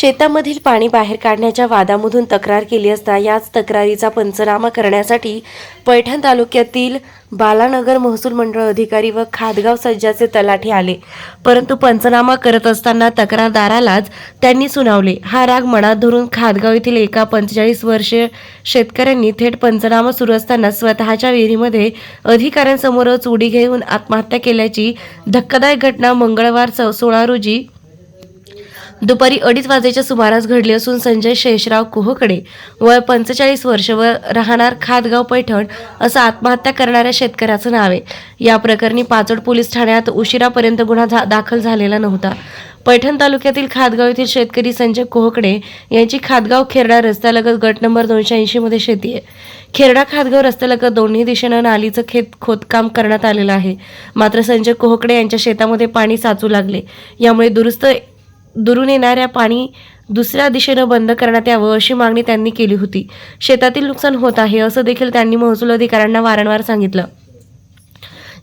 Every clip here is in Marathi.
शेतामधील पाणी बाहेर काढण्याच्या वादामधून तक्रार केली असता याच तक्रारीचा पंचनामा करण्यासाठी पैठण तालुक्यातील बालानगर महसूल मंडळ अधिकारी व खादगाव सज्जाचे तलाठी आले. परंतु पंचनामा करत असताना तक्रारदारालाच त्यांनी सुनावले. हा राग मनात धरून खादगाव येथील एका पंचेचाळीस वर्षीय शेतकऱ्यांनी थेट पंचनामा सुरू असताना स्वतःच्या विहिरीमध्ये अधिकाऱ्यांसमोरच उडी घेऊन आत्महत्या केल्याची धक्कादायक घटना मंगळवार सोळा रोजी दुपारी अडीच वाजेच्या सुमारास घडली असून संजय शेषराव कोहकडे वय पंचेचाळीस वर्ष व राहणार खादगाव पैठण असं आत्महत्या करणाऱ्या शेतकऱ्याचं नाव आहे. या प्रकरणी पाचोड पोलीस ठाण्यात उशिरापर्यंत गुन्हा दाखल झालेला नव्हता. पैठण तालुक्यातील खादगाव येथील शेतकरी संजय कोहकडे यांची खादगाव खेरडा रस्त्यालगत गट नंबर दोनशे ऐंशी मध्ये शेती आहे. खेरडा खातगाव रस्त्यालगत दोन्ही दिशेनं नालीचं खेत खोदकाम करण्यात आलेलं आहे. मात्र संजय कोहकडे यांच्या शेतामध्ये पाणी साचू लागले. यामुळे दुरुस्त दुरून येणाऱ्या पाणी दुसऱ्या दिशेनं बंद करण्यात यावं अशी मागणी त्यांनी केली होती. शेतातील नुकसान होत आहे असं देखील त्यांनी महसूल अधिकाऱ्यांना वारंवार सांगितलं.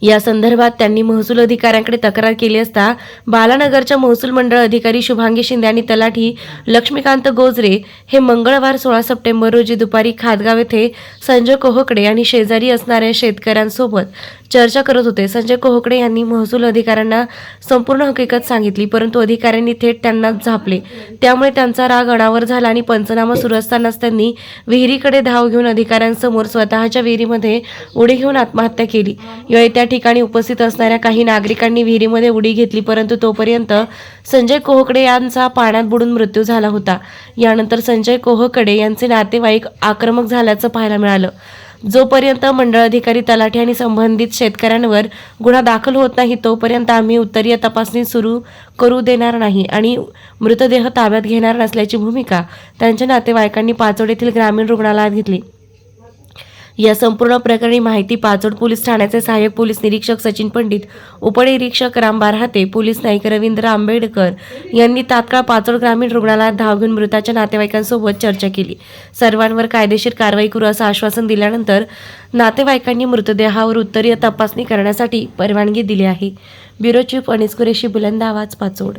या संदर्भात त्यांनी महसूल अधिकाऱ्यांकडे तक्रार केली असता बालानगरच्या महसूल मंडळ अधिकारी शुभांगी शिंदे आणि तलाठी लक्ष्मीकांत गोजरे हे मंगळवार सोळा सप्टेंबर रोजी दुपारी खादगाव येथे संजय कोहकडे आणि शेजारी असणाऱ्या शेतकऱ्यांसोबत चर्चा करत होते. संजय कोहकडे यांनी महसूल अधिकाऱ्यांना संपूर्ण हकीकत सांगितली परंतु अधिकाऱ्यांनी थेट त्यांना झापले. त्यामुळे त्यांचा राग अनावर झाला आणि पंचनामा सुरू असतानाच त्यांनी विहिरीकडे धाव घेऊन अधिकाऱ्यांसमोर स्वतःच्या विहिरीमध्ये उडी घेऊन आत्महत्या केली. यावेळी त्या ठिकाणी उपस्थित असणाऱ्या काही नागरिकांनी विहिरीमध्ये उडी घेतली परंतु तोपर्यंत संजय कोहकडे यांचा पाण्यात बुडून मृत्यू झाला होता. यानंतर संजय कोहकडे यांचे नातेवाईक आक्रमक झाल्याचं पाहायला मिळालं. जोपर्यंत मंडळ अधिकारी तलाठी आणि संबंधित शेतकऱ्यांवर गुन्हा दाखल होत नाही तोपर्यंत आम्ही उत्तरीय तपासणी सुरू करू देणार नाही आणि मृतदेह ताब्यात घेणार नसल्याची भूमिका त्यांच्या नातेवाईकांनी पाचोड येथील ग्रामीण रुग्णालयात घेतली. या संपूर्ण प्रकरणी माहिती पाचोड पोलीस ठाण्याचे सहाय्यक पोलीस निरीक्षक सचिन पंडित उपनिरीक्षक राम बारहाते पोलीस नाईक रवींद्र आंबेडकर यांनी तात्काळ पाचोड ग्रामीण रुग्णालयात धाव घेऊन मृताच्या नातेवाईकांसोबत चर्चा केली. सर्वांवर कायदेशीर कारवाई करू असं आश्वासन दिल्यानंतर नातेवाईकांनी मृतदेहावर उत्तरीय तपासणी करण्यासाठी परवानगी दिली आहे. ब्युरो चीफ अनिस कुरेशी बुलंद आवाज पाचोड.